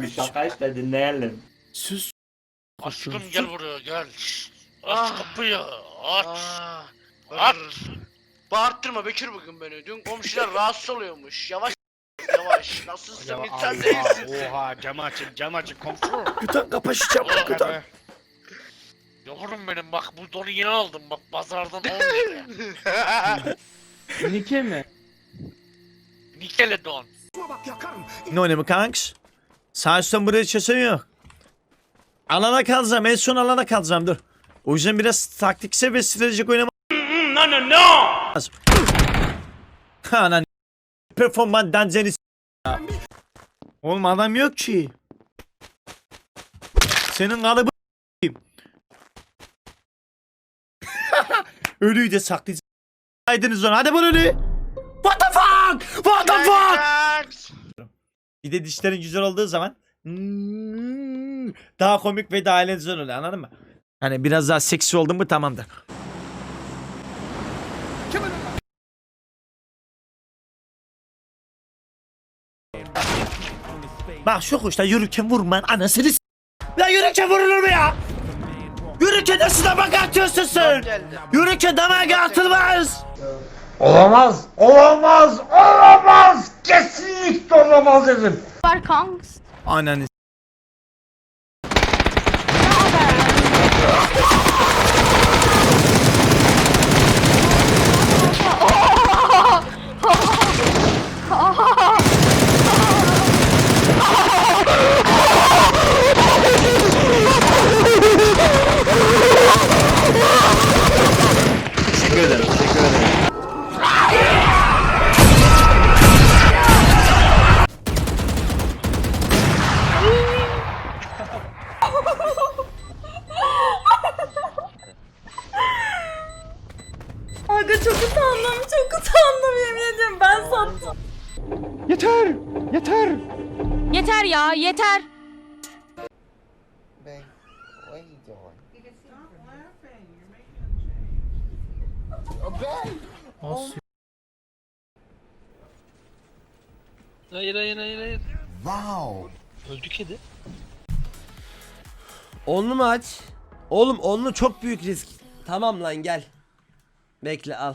Arkadaşlar dinleyelim. Sus. Aşkım gel buraya gel. Aç Ah. kapıyı. Aç. Aa, Aç. Bağırttırma Bekir bugün beni. Dün komşular rahatsız oluyormuş. Yavaş yavaş. Nasılsın? Ya Sen Allah, değilsin. Oha cam açın cam açın komşu. Güten kapaşacağım Oha güten. be. Yavrum benim bak bu donu yeni aldım bak pazardan 10 lira. Nike mi? Nikele don. Ne önemi kanks? Sağ üstten buraya çesen yok. Alana kalacağım. En son alana kalacağım dur. O yüzden biraz taktiksel ve stratejik oynama. no no no. Anan performans ya. Oğlum adam yok ki. Senin kalıbı Ölüyü de saklayacağım. Aydınız onu. Hadi bunu ölü. What the fuck? What the fuck? Bir de dişlerin güzel olduğu zaman daha komik ve daha eğlenceli oluyor anladın mı? Hani biraz daha seksi oldun mu tamamdır. Bak şu kuşta yürürken vurman anasını s- Ya yürürken vurulur mu ya? Yürürken nasıl damak atıyorsun sen? Yürürken damak atılmaz. Olamaz, olamaz, olamaz. Kesinlikle olamaz dedim. var kanks. Ananı Aga çok utandım, çok utandım yemin ediyorum ben sattım. Yeter! Yeter! Yeter ya, yeter. Hayır hayır hayır hayır. Wow. Öldü kedi. Onlu mu aç? Oğlum onlu çok büyük risk. Tamam lan gel. Bekle al.